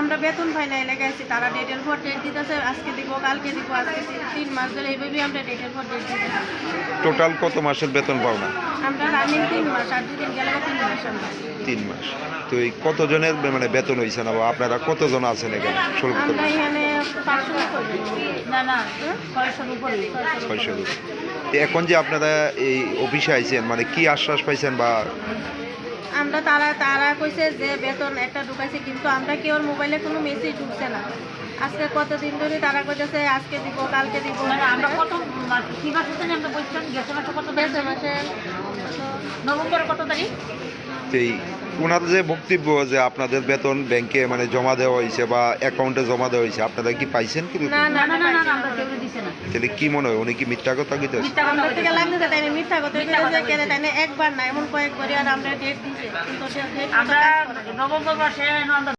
আমরা বেতন পাই না এলাকায় আছি। তারা ডেটের পর ডেট দিতেছে আজকে দিব কালকে দিব আজকে তিন মাস ধরে এইভাবেই আমরা ডেটের পর ডেট দিতেছি। টোটাল কত মাসের বেতন পাও না? আমরা রানিং তিন মাস আর দুদিন গেলে তিন মাস আমরা। তিন মাস। তো এই কতজনের মানে বেতন হয়েছে না বা আপনারা কতজন আছেন এখানে? শুল্ক আমরা এখানে পাঁচশো করি না না ছয়শোর উপরে। ছয়শো এখন যে আপনারা এই অফিসে আইছেন মানে কি আশ্বাস পাইছেন বা আমরা তারা তারা কইছে যে বেতন একটা ঢুকাইছে কিন্তু আমরা কেউ মোবাইলে কোনো মেসেজ ঢুকছে না? আজকে কতদিন ধরে তারা কইতেছে আজকে দিব কালকে দিব। মানে আমরা কত কি মাসে জানি আমরা বলছিলাম গেছে মাসে কত তারিখ? মাসে। নভেম্বর কত তারিখ? ওনার যে বক্তব্য যে আপনাদের বেতন ব্যাংকে মানে জমা দেওয়া হয়েছে বা অ্যাকাউন্টে জমা দেওয়া হয়েছে আপনারা কি পাইছেন কি না না না না না না না আমরা কেউ দিছে না। তাহলে কি মনে হয় উনি কি মিথ্যা কথা কইতেছে? মিথ্যা কথা আমরা বলতেছে। থেকে লাগতেছে তাই মিথ্যা কথা মিথ্যা কথা কেন তাই একবার না এমন কয়েকবারই আর আমরা ডেট আমরা নভেম্বর মাসে